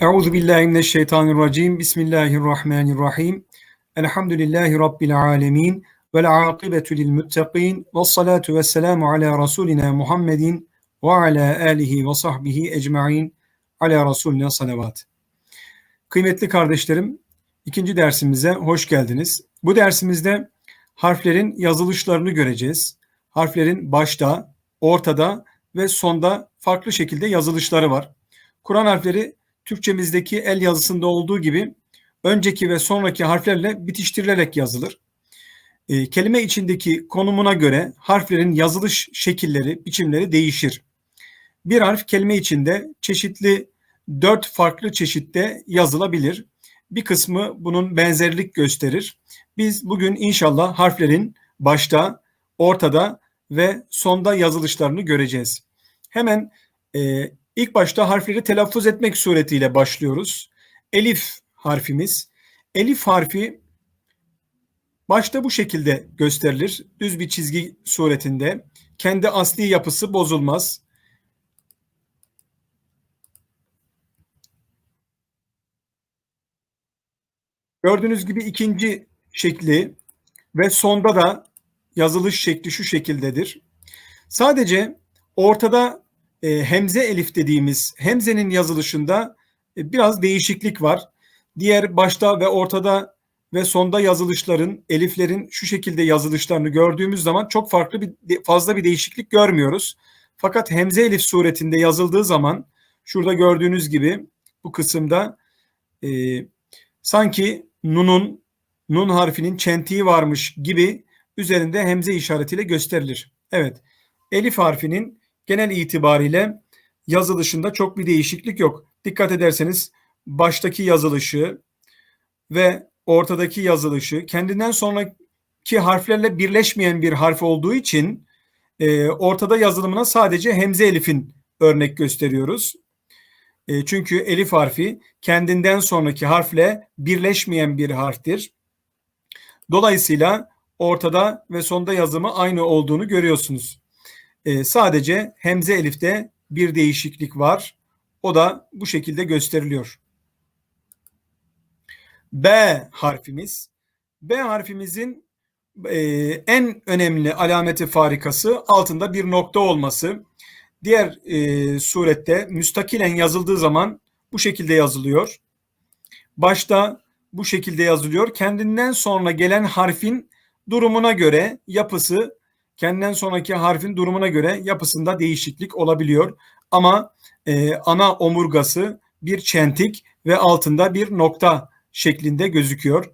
Euzu billahi mineşşeytanirracim. Bismillahirrahmanirrahim. Elhamdülillahi rabbil alamin. Vel akibetu lil muttaqin. Ves salatu vesselamu ala rasulina Muhammedin ve ala alihi ve sahbihi ecmaîn. Ala rasulina salavat. Kıymetli kardeşlerim, ikinci dersimize hoş geldiniz. Bu dersimizde harflerin yazılışlarını göreceğiz. Harflerin başta, ortada ve sonda farklı şekilde yazılışları var. Kur'an harfleri Türkçemizdeki el yazısında olduğu gibi önceki ve sonraki harflerle bitiştirilerek yazılır. E, kelime içindeki konumuna göre harflerin yazılış şekilleri, biçimleri değişir. Bir harf kelime içinde çeşitli dört farklı çeşitte yazılabilir. Bir kısmı bunun benzerlik gösterir. Biz bugün inşallah harflerin başta, ortada ve sonda yazılışlarını göreceğiz. Hemen e, İlk başta harfleri telaffuz etmek suretiyle başlıyoruz. Elif harfimiz. Elif harfi başta bu şekilde gösterilir. Düz bir çizgi suretinde. Kendi asli yapısı bozulmaz. Gördüğünüz gibi ikinci şekli ve sonda da yazılış şekli şu şekildedir. Sadece ortada e, hemze elif dediğimiz hemzenin yazılışında e, biraz değişiklik var. Diğer başta ve ortada ve sonda yazılışların, eliflerin şu şekilde yazılışlarını gördüğümüz zaman çok farklı bir fazla bir değişiklik görmüyoruz. Fakat hemze elif suretinde yazıldığı zaman şurada gördüğünüz gibi bu kısımda e, sanki nunun nun harfinin çentiği varmış gibi üzerinde hemze işaretiyle gösterilir. Evet. Elif harfinin genel itibariyle yazılışında çok bir değişiklik yok. Dikkat ederseniz baştaki yazılışı ve ortadaki yazılışı kendinden sonraki harflerle birleşmeyen bir harf olduğu için e, ortada yazılımına sadece hemze elifin örnek gösteriyoruz. E, çünkü elif harfi kendinden sonraki harfle birleşmeyen bir harftir. Dolayısıyla ortada ve sonda yazımı aynı olduğunu görüyorsunuz. E, sadece hemze elifte bir değişiklik var. O da bu şekilde gösteriliyor. B harfimiz. B harfimizin e, en önemli alameti farikası altında bir nokta olması. Diğer e, surette müstakilen yazıldığı zaman bu şekilde yazılıyor. Başta bu şekilde yazılıyor. Kendinden sonra gelen harfin durumuna göre yapısı kendinden sonraki harfin durumuna göre yapısında değişiklik olabiliyor. Ama e, ana omurgası bir çentik ve altında bir nokta şeklinde gözüküyor.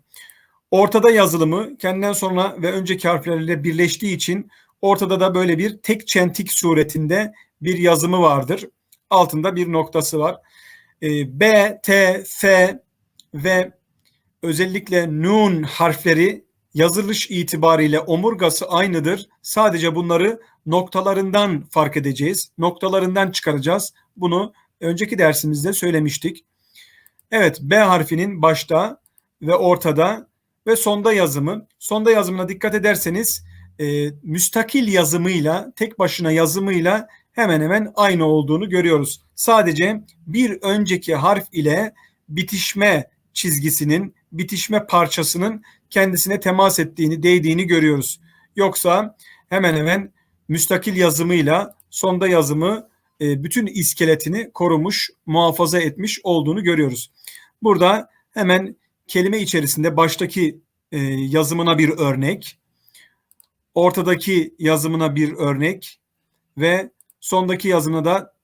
Ortada yazılımı kendinden sonra ve önceki harflerle birleştiği için ortada da böyle bir tek çentik suretinde bir yazımı vardır. Altında bir noktası var. E, B, T, F ve özellikle nun harfleri yazılış itibariyle omurgası aynıdır. Sadece bunları noktalarından fark edeceğiz. Noktalarından çıkaracağız. Bunu önceki dersimizde söylemiştik. Evet B harfinin başta ve ortada ve sonda yazımı. Sonda yazımına dikkat ederseniz e, müstakil yazımıyla tek başına yazımıyla hemen hemen aynı olduğunu görüyoruz. Sadece bir önceki harf ile bitişme çizgisinin, bitişme parçasının kendisine temas ettiğini, değdiğini görüyoruz. Yoksa hemen hemen müstakil yazımıyla sonda yazımı e, bütün iskeletini korumuş, muhafaza etmiş olduğunu görüyoruz. Burada hemen kelime içerisinde baştaki e, yazımına bir örnek, ortadaki yazımına bir örnek ve sondaki yazımına da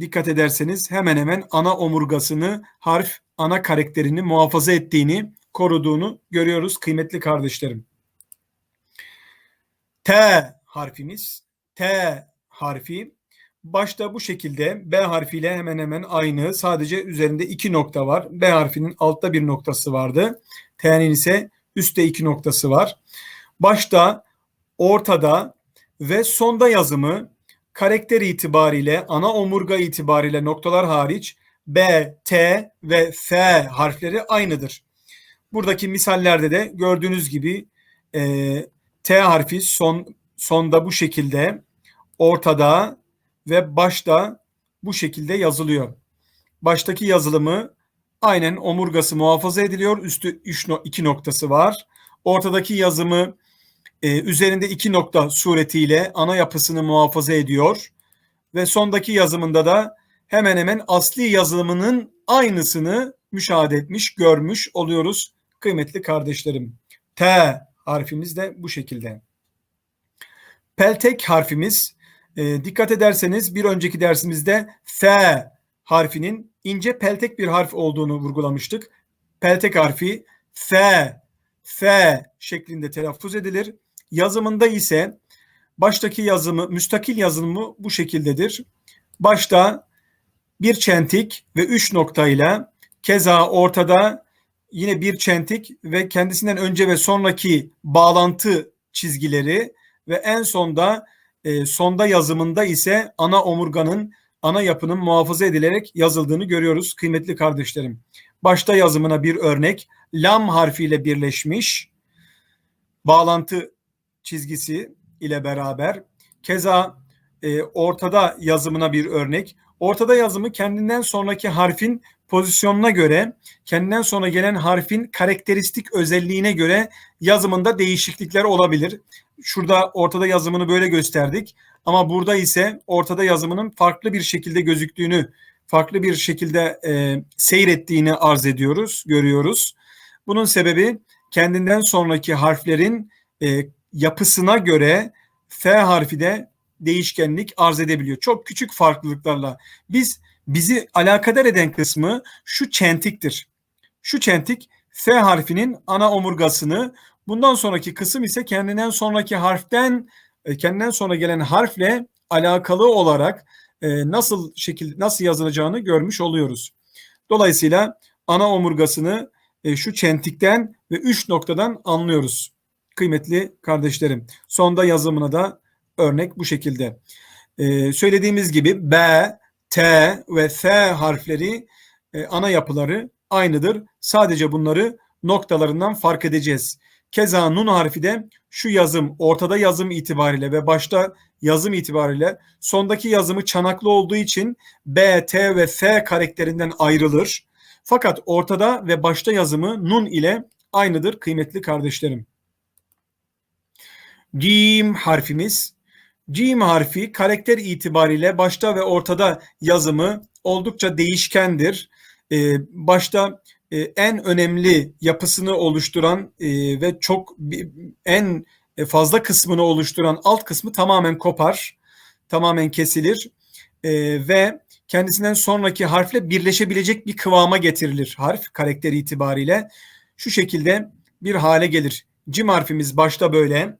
dikkat ederseniz hemen hemen ana omurgasını, harf, ana karakterini muhafaza ettiğini koruduğunu görüyoruz kıymetli kardeşlerim. T harfimiz. T harfi başta bu şekilde B harfiyle hemen hemen aynı. Sadece üzerinde iki nokta var. B harfinin altta bir noktası vardı. T'nin ise üstte iki noktası var. Başta, ortada ve sonda yazımı karakter itibariyle, ana omurga itibariyle noktalar hariç B, T ve F harfleri aynıdır. Buradaki misallerde de gördüğünüz gibi e, T harfi son sonda bu şekilde, ortada ve başta bu şekilde yazılıyor. Baştaki yazılımı aynen omurgası muhafaza ediliyor. Üstü 3 2 noktası var. Ortadaki yazımı e, üzerinde iki nokta suretiyle ana yapısını muhafaza ediyor. Ve sondaki yazımında da hemen hemen asli yazımının aynısını müşahede etmiş, görmüş oluyoruz kıymetli kardeşlerim. T harfimiz de bu şekilde. Peltek harfimiz e, dikkat ederseniz bir önceki dersimizde F harfinin ince peltek bir harf olduğunu vurgulamıştık. Peltek harfi F, F şeklinde telaffuz edilir. Yazımında ise baştaki yazımı, müstakil yazımı bu şekildedir. Başta bir çentik ve üç noktayla keza ortada yine bir çentik ve kendisinden önce ve sonraki bağlantı çizgileri ve en sonda e, sonda yazımında ise ana omurganın ana yapının muhafaza edilerek yazıldığını görüyoruz kıymetli kardeşlerim. Başta yazımına bir örnek lam harfiyle birleşmiş bağlantı çizgisi ile beraber keza e, ortada yazımına bir örnek. Ortada yazımı kendinden sonraki harfin pozisyonuna göre, kendinden sonra gelen harfin karakteristik özelliğine göre yazımında değişiklikler olabilir. Şurada ortada yazımını böyle gösterdik. Ama burada ise ortada yazımının farklı bir şekilde gözüktüğünü, farklı bir şekilde e, seyrettiğini arz ediyoruz, görüyoruz. Bunun sebebi kendinden sonraki harflerin e, yapısına göre F harfi de değişkenlik arz edebiliyor. Çok küçük farklılıklarla. Biz bizi alakadar eden kısmı şu çentiktir. Şu çentik F harfinin ana omurgasını bundan sonraki kısım ise kendinden sonraki harften e, kendinden sonra gelen harfle alakalı olarak e, nasıl şekil nasıl yazılacağını görmüş oluyoruz. Dolayısıyla ana omurgasını e, şu çentikten ve üç noktadan anlıyoruz kıymetli kardeşlerim. Sonda yazımına da örnek bu şekilde. Ee, söylediğimiz gibi B, T ve F harfleri e, ana yapıları aynıdır. Sadece bunları noktalarından fark edeceğiz. Keza nun harfi de şu yazım ortada yazım itibariyle ve başta yazım itibariyle sondaki yazımı çanaklı olduğu için B, T ve F karakterinden ayrılır. Fakat ortada ve başta yazımı nun ile aynıdır kıymetli kardeşlerim. Cim harfimiz. Cim harfi karakter itibariyle başta ve ortada yazımı oldukça değişkendir. Ee, başta e, en önemli yapısını oluşturan e, ve çok en fazla kısmını oluşturan alt kısmı tamamen kopar, tamamen kesilir e, ve kendisinden sonraki harfle birleşebilecek bir kıvama getirilir harf karakter itibariyle. Şu şekilde bir hale gelir. Cim harfimiz başta böyle,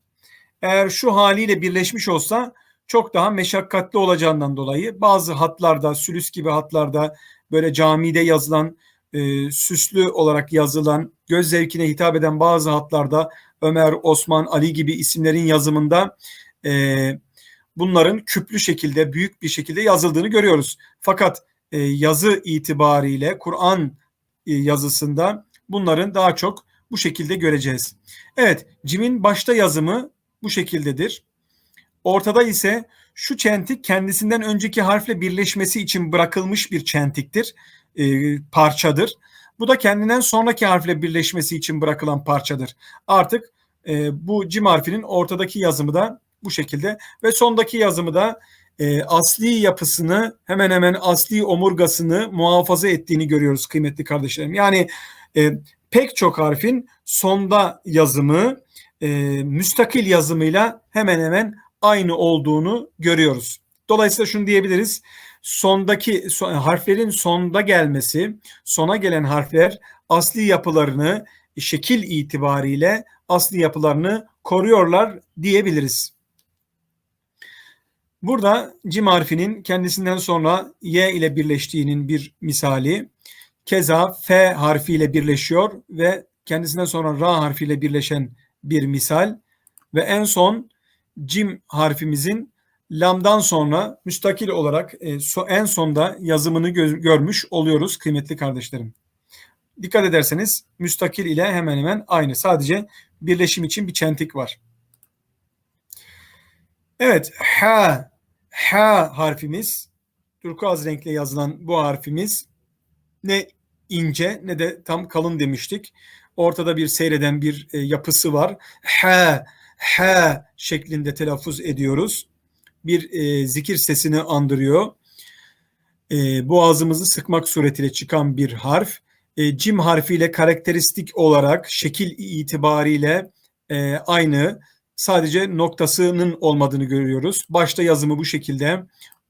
eğer şu haliyle birleşmiş olsa çok daha meşakkatli olacağından dolayı bazı hatlarda, sülüs gibi hatlarda böyle camide yazılan, e, süslü olarak yazılan, göz zevkine hitap eden bazı hatlarda Ömer, Osman, Ali gibi isimlerin yazımında e, bunların küplü şekilde, büyük bir şekilde yazıldığını görüyoruz. Fakat e, yazı itibariyle Kur'an e, yazısında bunların daha çok bu şekilde göreceğiz. Evet, cimin başta yazımı bu şekildedir. Ortada ise şu çentik kendisinden önceki harfle birleşmesi için bırakılmış bir çentiktir, e, parçadır. Bu da kendinden sonraki harfle birleşmesi için bırakılan parçadır. Artık e, bu cim harfinin ortadaki yazımı da bu şekilde ve sondaki yazımı da e, asli yapısını hemen hemen asli omurgasını muhafaza ettiğini görüyoruz kıymetli kardeşlerim. Yani e, pek çok harfin sonda yazımı e, müstakil yazımıyla hemen hemen aynı olduğunu görüyoruz. Dolayısıyla şunu diyebiliriz. Sondaki son, harflerin sonda gelmesi, sona gelen harfler asli yapılarını şekil itibariyle asli yapılarını koruyorlar diyebiliriz. Burada cim harfinin kendisinden sonra y ile birleştiğinin bir misali. Keza f harfiyle birleşiyor ve kendisinden sonra ra harfiyle birleşen bir misal ve en son cim harfimizin lamdan sonra müstakil olarak e, en sonda yazımını gö görmüş oluyoruz kıymetli kardeşlerim. Dikkat ederseniz müstakil ile hemen hemen aynı. Sadece birleşim için bir çentik var. Evet, ha, ha harfimiz, turkuaz renkle yazılan bu harfimiz ne ince ne de tam kalın demiştik. Ortada bir seyreden bir e, yapısı var. H, H şeklinde telaffuz ediyoruz. Bir e, zikir sesini andırıyor. E, boğazımızı sıkmak suretiyle çıkan bir harf. E, cim harfiyle karakteristik olarak şekil itibariyle e, aynı. Sadece noktasının olmadığını görüyoruz. Başta yazımı bu şekilde,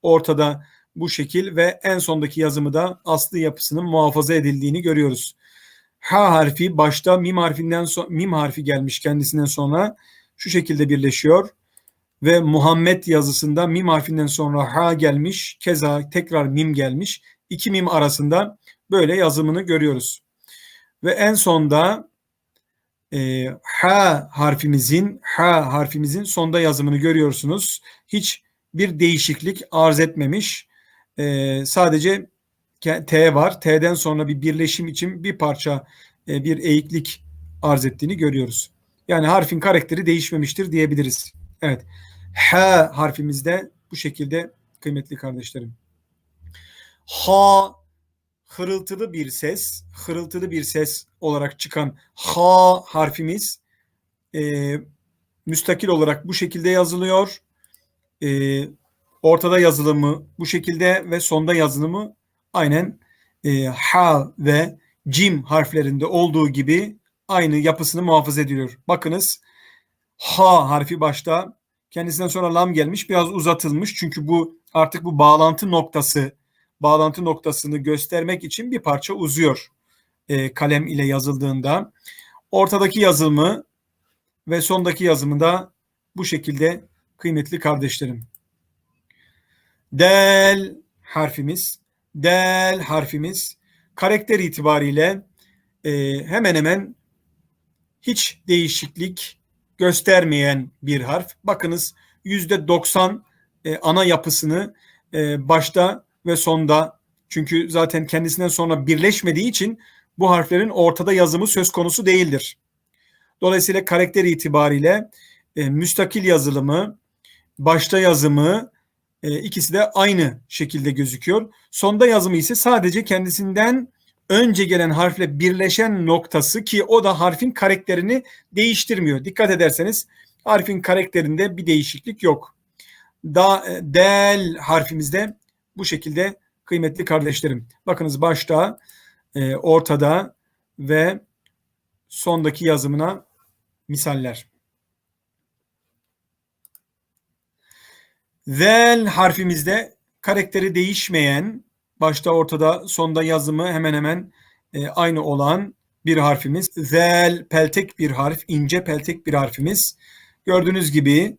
ortada bu şekil ve en sondaki yazımı da aslı yapısının muhafaza edildiğini görüyoruz. H harfi başta mim harfinden so mim harfi gelmiş kendisinden sonra şu şekilde birleşiyor ve Muhammed yazısında mim harfinden sonra ha gelmiş, keza tekrar mim gelmiş. İki mim arasında böyle yazımını görüyoruz. Ve en sonda e, ha harfimizin ha harfimizin sonda yazımını görüyorsunuz. Hiç bir değişiklik arz etmemiş. E, sadece T var. T'den sonra bir birleşim için bir parça e, bir eğiklik arz ettiğini görüyoruz. Yani harfin karakteri değişmemiştir diyebiliriz. Evet. H harfimizde bu şekilde kıymetli kardeşlerim. Ha hırıltılı bir ses, hırıltılı bir ses olarak çıkan ha harfimiz e, müstakil olarak bu şekilde yazılıyor. E, ortada yazılımı bu şekilde ve sonda yazılımı aynen e, ha ve cim harflerinde olduğu gibi aynı yapısını muhafaza ediyor. Bakınız ha harfi başta kendisinden sonra lam gelmiş biraz uzatılmış çünkü bu artık bu bağlantı noktası bağlantı noktasını göstermek için bir parça uzuyor e, kalem ile yazıldığında. Ortadaki yazımı ve sondaki yazımı da bu şekilde kıymetli kardeşlerim. Del harfimiz, del harfimiz karakter itibariyle e, hemen hemen hiç değişiklik göstermeyen bir harf. Bakınız yüzde 90 e, ana yapısını e, başta ve sonda çünkü zaten kendisinden sonra birleşmediği için bu harflerin ortada yazımı söz konusu değildir. Dolayısıyla karakter itibariyle e, müstakil yazılımı, başta yazımı e, ikisi de aynı şekilde gözüküyor. Sonda yazımı ise sadece kendisinden önce gelen harfle birleşen noktası ki o da harfin karakterini değiştirmiyor. Dikkat ederseniz harfin karakterinde bir değişiklik yok. Da, e, del harfimizde bu şekilde kıymetli kardeşlerim. Bakınız başta, e, ortada ve sondaki yazımına misaller. Zel harfimizde karakteri değişmeyen başta ortada sonda yazımı hemen hemen e, aynı olan bir harfimiz. Zel peltek bir harf, ince peltek bir harfimiz. Gördüğünüz gibi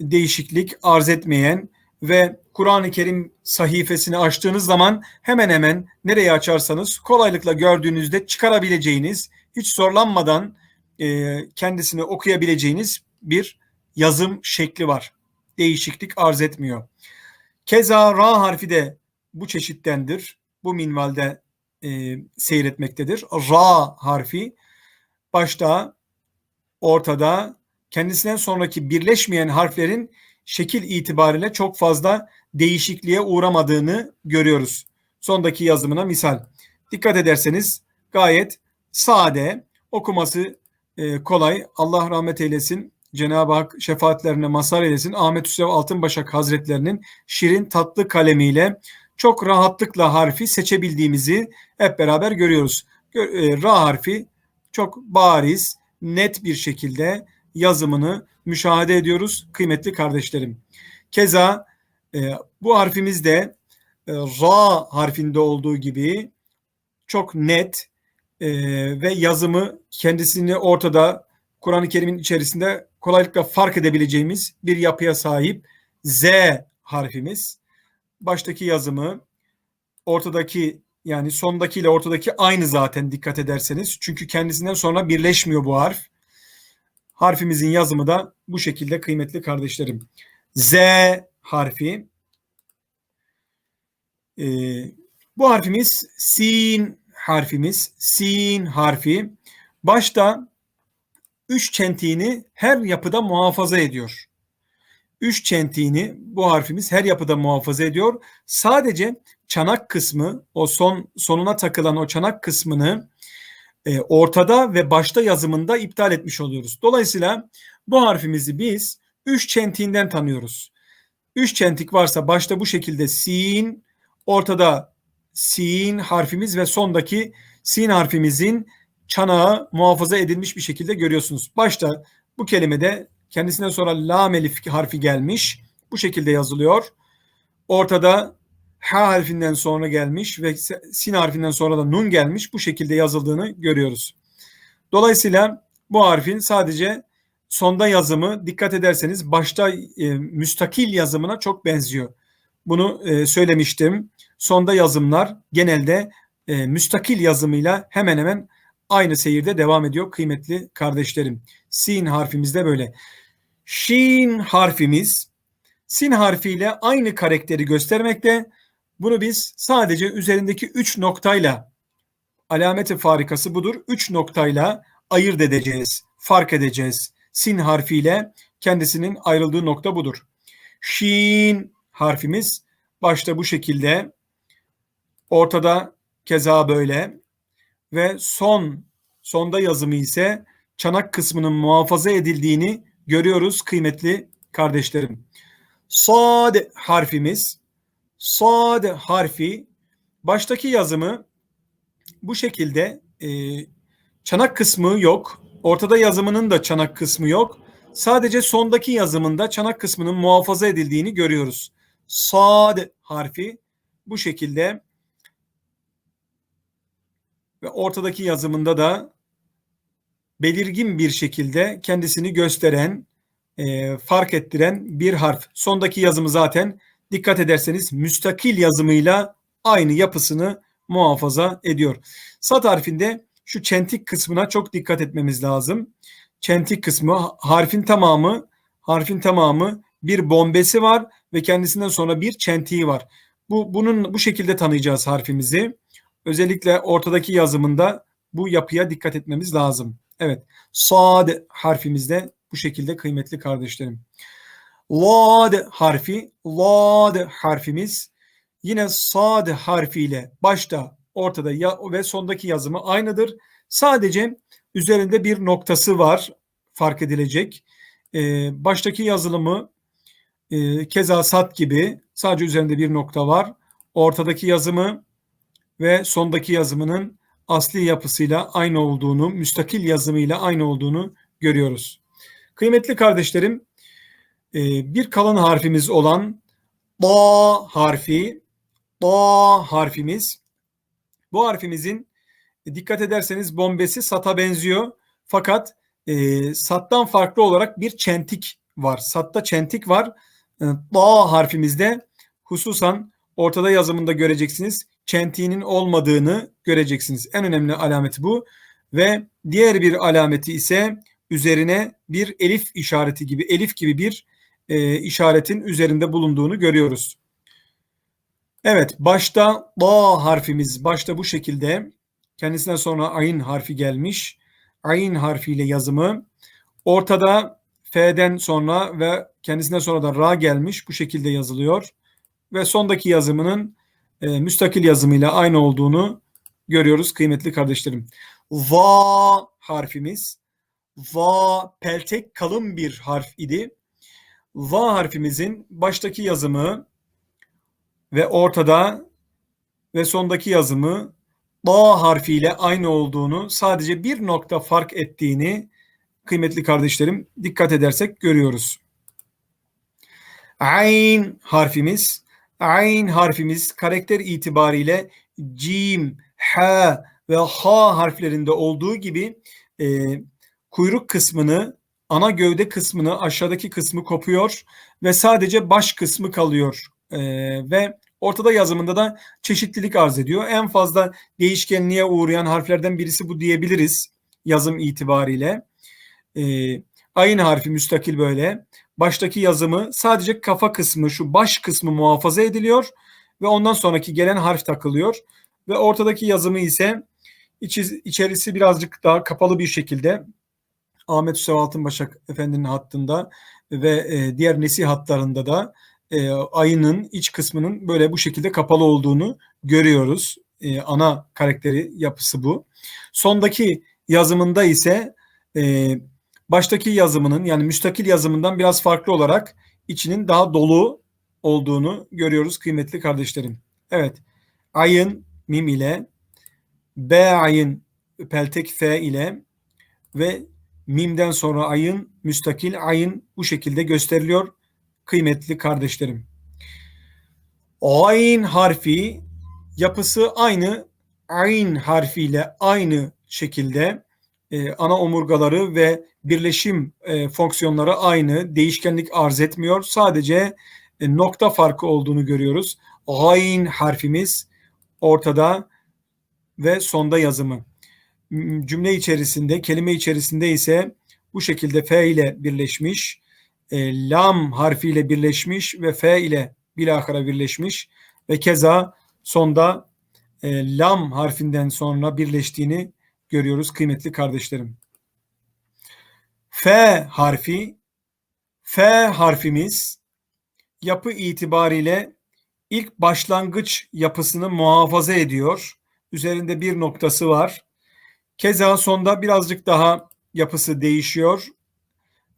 değişiklik arz etmeyen ve Kur'an-ı Kerim sayfasını açtığınız zaman hemen hemen nereye açarsanız kolaylıkla gördüğünüzde çıkarabileceğiniz, hiç zorlanmadan e, kendisini okuyabileceğiniz bir yazım şekli var. Değişiklik arz etmiyor. Keza ra harfi de bu çeşittendir. Bu minvalde e, seyretmektedir. Ra harfi başta, ortada, kendisinden sonraki birleşmeyen harflerin şekil itibariyle çok fazla değişikliğe uğramadığını görüyoruz. Sondaki yazımına misal. Dikkat ederseniz gayet sade, okuması e, kolay. Allah rahmet eylesin. Cenab-ı Hak şefaatlerine mazhar eylesin. Ahmet Hüseyin Altınbaşak Hazretlerinin şirin tatlı kalemiyle çok rahatlıkla harfi seçebildiğimizi hep beraber görüyoruz. E, Ra harfi çok bariz, net bir şekilde yazımını müşahede ediyoruz kıymetli kardeşlerim. Keza e, bu harfimiz de e, Ra harfinde olduğu gibi çok net ve yazımı kendisini ortada Kur'an-ı Kerim'in içerisinde kolaylıkla fark edebileceğimiz bir yapıya sahip Z harfimiz. Baştaki yazımı ortadaki yani sondaki ile ortadaki aynı zaten dikkat ederseniz. Çünkü kendisinden sonra birleşmiyor bu harf. Harfimizin yazımı da bu şekilde kıymetli kardeşlerim. Z harfi. Ee, bu harfimiz sin harfimiz. Sin harfi. Başta üç çentiğini her yapıda muhafaza ediyor. Üç çentiğini bu harfimiz her yapıda muhafaza ediyor. Sadece çanak kısmı, o son sonuna takılan o çanak kısmını e, ortada ve başta yazımında iptal etmiş oluyoruz. Dolayısıyla bu harfimizi biz üç çentiğinden tanıyoruz. Üç çentik varsa başta bu şekilde sin, ortada sin harfimiz ve sondaki sin harfimizin çanağı muhafaza edilmiş bir şekilde görüyorsunuz. Başta bu kelimede kendisinden sonra lam elif harfi gelmiş. Bu şekilde yazılıyor. Ortada H harfinden sonra gelmiş ve sin harfinden sonra da nun gelmiş. Bu şekilde yazıldığını görüyoruz. Dolayısıyla bu harfin sadece sonda yazımı dikkat ederseniz başta e, müstakil yazımına çok benziyor. Bunu e, söylemiştim. Sonda yazımlar genelde e, müstakil yazımıyla hemen hemen aynı seyirde devam ediyor kıymetli kardeşlerim. Sin harfimiz de böyle. Şin harfimiz sin harfiyle aynı karakteri göstermekte. Bunu biz sadece üzerindeki 3 noktayla alameti farikası budur. 3 noktayla ayırt edeceğiz, fark edeceğiz. Sin harfiyle kendisinin ayrıldığı nokta budur. Şin harfimiz başta bu şekilde, ortada keza böyle ve son sonda yazımı ise çanak kısmının muhafaza edildiğini görüyoruz kıymetli kardeşlerim. Sad harfimiz Sad harfi baştaki yazımı bu şekilde e, çanak kısmı yok. Ortada yazımının da çanak kısmı yok. Sadece sondaki yazımında çanak kısmının muhafaza edildiğini görüyoruz. Sad harfi bu şekilde ve ortadaki yazımında da belirgin bir şekilde kendisini gösteren, e, fark ettiren bir harf. Sondaki yazımı zaten dikkat ederseniz müstakil yazımıyla aynı yapısını muhafaza ediyor. Sat harfinde şu çentik kısmına çok dikkat etmemiz lazım. Çentik kısmı harfin tamamı harfin tamamı bir bombesi var ve kendisinden sonra bir çentiği var. Bu bunun bu şekilde tanıyacağız harfimizi. Özellikle ortadaki yazımında bu yapıya dikkat etmemiz lazım. Evet. Sad harfimizde bu şekilde kıymetli kardeşlerim. Lad harfi, lad harfimiz yine sad harfiyle başta, ortada ya ve sondaki yazımı aynıdır. Sadece üzerinde bir noktası var fark edilecek. Ee, baştaki yazılımı e, keza sat gibi sadece üzerinde bir nokta var. Ortadaki yazımı ve sondaki yazımının asli yapısıyla aynı olduğunu, müstakil yazımıyla aynı olduğunu görüyoruz. Kıymetli kardeşlerim, e, bir kalın harfimiz olan da harfi, da harfimiz. Bu harfimizin e, dikkat ederseniz bombesi sata benziyor. Fakat e, sattan farklı olarak bir çentik var. Satta çentik var. E, da harfimizde hususan ortada yazımında göreceksiniz. Çentiğinin olmadığını göreceksiniz. En önemli alameti bu. Ve diğer bir alameti ise üzerine bir elif işareti gibi, elif gibi bir e, işaretin üzerinde bulunduğunu görüyoruz. Evet, başta da harfimiz, başta bu şekilde. Kendisinden sonra ayın harfi gelmiş. Ayın harfiyle yazımı. Ortada F'den sonra ve kendisinden sonra da Ra gelmiş. Bu şekilde yazılıyor. Ve sondaki yazımının e, müstakil yazımıyla aynı olduğunu görüyoruz kıymetli kardeşlerim. Va harfimiz. Va peltek kalın bir harf idi. Va harfimizin baştaki yazımı ve ortada ve sondaki yazımı ba harfiyle aynı olduğunu sadece bir nokta fark ettiğini kıymetli kardeşlerim dikkat edersek görüyoruz. Ayn harfimiz Ayn harfimiz karakter itibariyle cim, ha ve ha harflerinde olduğu gibi e, kuyruk kısmını ana gövde kısmını aşağıdaki kısmı kopuyor ve sadece baş kısmı kalıyor. Ee, ve ortada yazımında da çeşitlilik arz ediyor. En fazla değişkenliğe uğrayan harflerden birisi bu diyebiliriz yazım itibariyle. Ee, ayın harfi müstakil böyle. Baştaki yazımı sadece kafa kısmı şu baş kısmı muhafaza ediliyor ve ondan sonraki gelen harf takılıyor. Ve ortadaki yazımı ise içi, içerisi birazcık daha kapalı bir şekilde Ahmet Hüseyin Altınbaşak Efendi'nin hattında ve e, diğer nesih hatlarında da e, ayının iç kısmının böyle bu şekilde kapalı olduğunu görüyoruz. E, ana karakteri yapısı bu. Sondaki yazımında ise e, baştaki yazımının yani müstakil yazımından biraz farklı olarak içinin daha dolu olduğunu görüyoruz kıymetli kardeşlerim. Evet. Ayın mim ile B ayın peltek F ile ve mimden sonra ayın müstakil ayın bu şekilde gösteriliyor kıymetli kardeşlerim. Ayn harfi yapısı aynı ayn harfiyle aynı şekilde e, ana omurgaları ve birleşim e, fonksiyonları aynı. Değişkenlik arz etmiyor. Sadece e, nokta farkı olduğunu görüyoruz. Ayn harfimiz ortada ve sonda yazımı. Cümle içerisinde, kelime içerisinde ise bu şekilde F ile birleşmiş, e, lam harfiyle birleşmiş ve F ile bilahara birleşmiş ve keza sonda e, lam harfinden sonra birleştiğini görüyoruz kıymetli kardeşlerim. F harfi, F harfimiz yapı itibariyle ilk başlangıç yapısını muhafaza ediyor. Üzerinde bir noktası var. Keza sonda birazcık daha yapısı değişiyor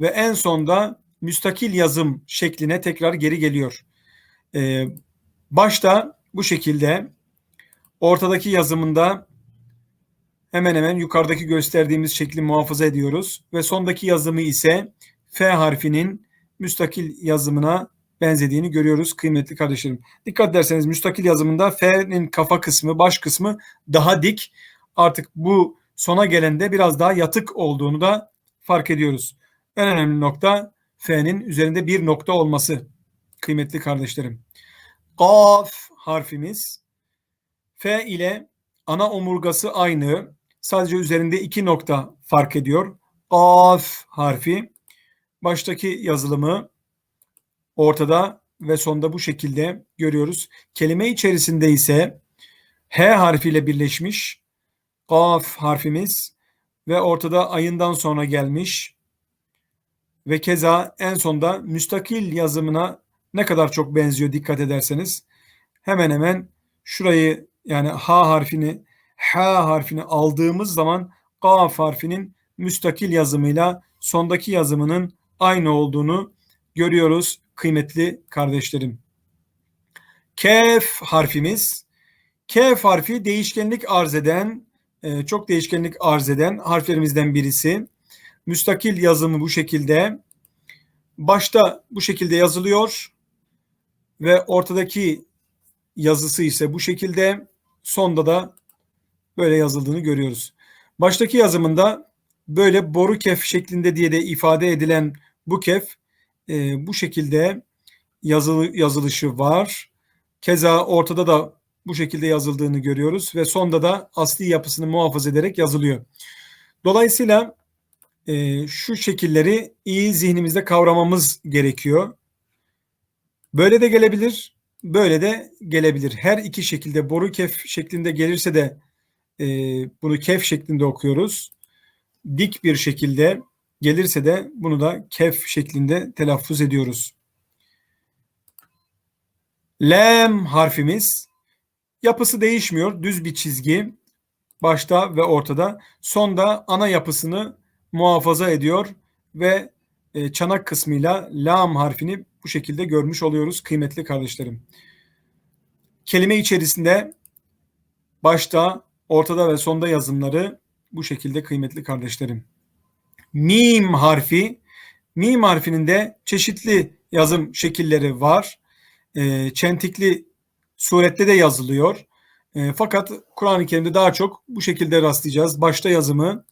ve en sonda müstakil yazım şekline tekrar geri geliyor. Ee, başta bu şekilde ortadaki yazımında hemen hemen yukarıdaki gösterdiğimiz şekli muhafaza ediyoruz ve sondaki yazımı ise F harfinin müstakil yazımına benzediğini görüyoruz kıymetli kardeşlerim. Dikkat ederseniz müstakil yazımında F'nin kafa kısmı, baş kısmı daha dik. Artık bu sona gelende biraz daha yatık olduğunu da fark ediyoruz. En önemli nokta F'nin üzerinde bir nokta olması kıymetli kardeşlerim. Kaf harfimiz F ile ana omurgası aynı. Sadece üzerinde iki nokta fark ediyor. Kaf harfi baştaki yazılımı ortada ve sonda bu şekilde görüyoruz. Kelime içerisinde ise H harfiyle birleşmiş Kaf harfimiz ve ortada ayından sonra gelmiş ve keza en sonda müstakil yazımına ne kadar çok benziyor dikkat ederseniz hemen hemen şurayı yani H harfini H harfini aldığımız zaman Kaf harfinin müstakil yazımıyla sondaki yazımının aynı olduğunu görüyoruz kıymetli kardeşlerim. Kef harfimiz. Kef harfi değişkenlik arz eden, e, çok değişkenlik arz eden harflerimizden birisi. Müstakil yazımı bu şekilde. Başta bu şekilde yazılıyor ve ortadaki yazısı ise bu şekilde. Sonda da böyle yazıldığını görüyoruz. Baştaki yazımında böyle boru kef şeklinde diye de ifade edilen bu kef e, bu şekilde yazılı, yazılışı var. Keza ortada da bu şekilde yazıldığını görüyoruz ve sonda da asli yapısını muhafaza ederek yazılıyor. Dolayısıyla e, şu şekilleri iyi zihnimizde kavramamız gerekiyor. Böyle de gelebilir, böyle de gelebilir. Her iki şekilde boru kef şeklinde gelirse de e, bunu kef şeklinde okuyoruz. Dik bir şekilde gelirse de bunu da kef şeklinde telaffuz ediyoruz. Lem harfimiz yapısı değişmiyor. Düz bir çizgi başta ve ortada. Sonda ana yapısını muhafaza ediyor ve e, çanak kısmıyla lam harfini bu şekilde görmüş oluyoruz kıymetli kardeşlerim. Kelime içerisinde başta, ortada ve sonda yazımları bu şekilde kıymetli kardeşlerim mim harfi. Mim harfinin de çeşitli yazım şekilleri var. E, çentikli surette de yazılıyor. E, fakat Kur'an-ı Kerim'de daha çok bu şekilde rastlayacağız. Başta yazımı,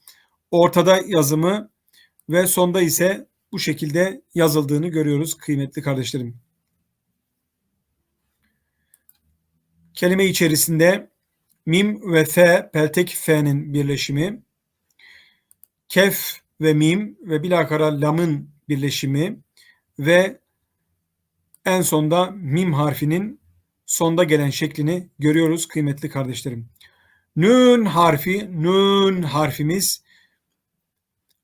ortada yazımı ve sonda ise bu şekilde yazıldığını görüyoruz kıymetli kardeşlerim. Kelime içerisinde mim ve f, peltek f'nin birleşimi, kef ve mim ve bilakara lamın birleşimi ve en sonda mim harfinin sonda gelen şeklini görüyoruz kıymetli kardeşlerim. Nun harfi, nun harfimiz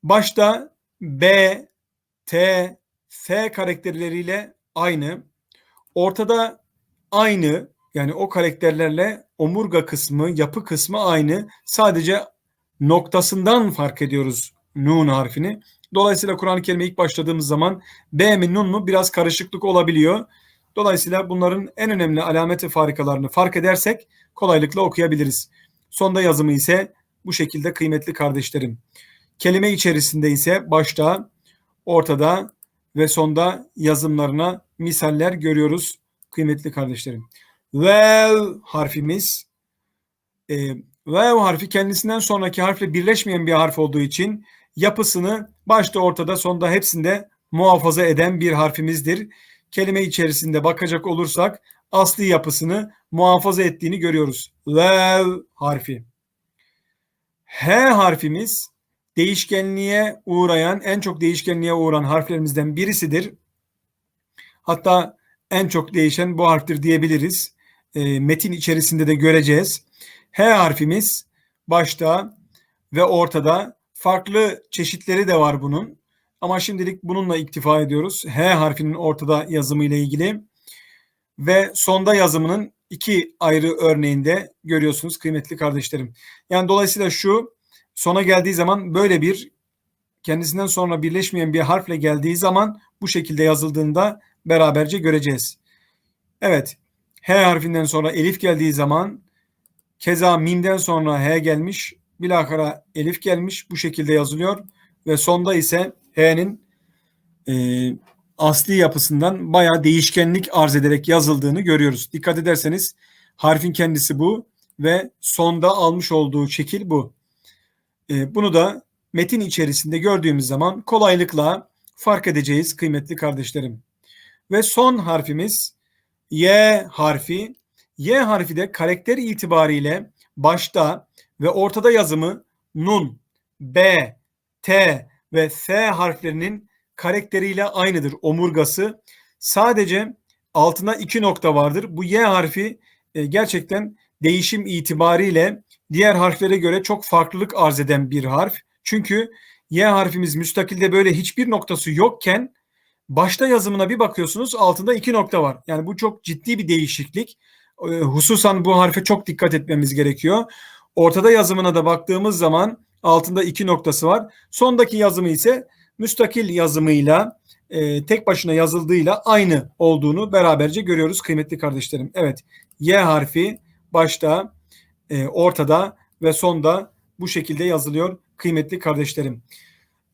başta B, T, F karakterleriyle aynı. Ortada aynı Yani o karakterlerle omurga kısmı, yapı kısmı aynı. Sadece noktasından fark ediyoruz nun harfini. Dolayısıyla Kur'an-ı Kerim'e ilk başladığımız zaman B mi nun mu biraz karışıklık olabiliyor. Dolayısıyla bunların en önemli alamet ve farikalarını fark edersek kolaylıkla okuyabiliriz. Sonda yazımı ise bu şekilde kıymetli kardeşlerim. Kelime içerisinde ise başta, ortada ve sonda yazımlarına misaller görüyoruz kıymetli kardeşlerim. Vev harfimiz e, vev harfi kendisinden sonraki harfle birleşmeyen bir harf olduğu için yapısını başta ortada sonda hepsinde muhafaza eden bir harfimizdir. Kelime içerisinde bakacak olursak asli yapısını muhafaza ettiğini görüyoruz. Vev harfi. H harfimiz değişkenliğe uğrayan, en çok değişkenliğe uğran harflerimizden birisidir. Hatta en çok değişen bu harftir diyebiliriz. E, metin içerisinde de göreceğiz. H harfimiz başta ve ortada farklı çeşitleri de var bunun. Ama şimdilik bununla iktifa ediyoruz. H harfinin ortada yazımı ile ilgili ve sonda yazımının iki ayrı örneğinde görüyorsunuz kıymetli kardeşlerim. Yani dolayısıyla şu sona geldiği zaman böyle bir kendisinden sonra birleşmeyen bir harfle geldiği zaman bu şekilde yazıldığında beraberce göreceğiz. Evet. H harfinden sonra elif geldiği zaman keza mimden sonra H gelmiş. Bilakara elif gelmiş. Bu şekilde yazılıyor. Ve sonda ise H'nin e, asli yapısından bayağı değişkenlik arz ederek yazıldığını görüyoruz. Dikkat ederseniz harfin kendisi bu ve sonda almış olduğu şekil bu. E, bunu da metin içerisinde gördüğümüz zaman kolaylıkla fark edeceğiz kıymetli kardeşlerim. Ve son harfimiz Y harfi. Y harfi de karakter itibariyle başta ve ortada yazımı nun, B, T ve S harflerinin karakteriyle aynıdır. Omurgası sadece altına iki nokta vardır. Bu Y harfi e, gerçekten değişim itibariyle diğer harflere göre çok farklılık arz eden bir harf. Çünkü Y harfimiz müstakilde böyle hiçbir noktası yokken başta yazımına bir bakıyorsunuz altında iki nokta var. Yani bu çok ciddi bir değişiklik. E, hususan bu harfe çok dikkat etmemiz gerekiyor. Ortada yazımına da baktığımız zaman altında iki noktası var. Sondaki yazımı ise müstakil yazımıyla e, tek başına yazıldığıyla aynı olduğunu beraberce görüyoruz kıymetli kardeşlerim. Evet Y harfi başta, e, ortada ve sonda bu şekilde yazılıyor kıymetli kardeşlerim.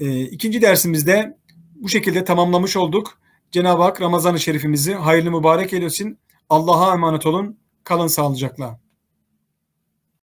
E, ikinci dersimizde bu şekilde tamamlamış olduk. Cenab-ı Hak Ramazan-ı Şerifimizi hayırlı mübarek eylesin. Allah'a emanet olun. Kalın sağlıcakla.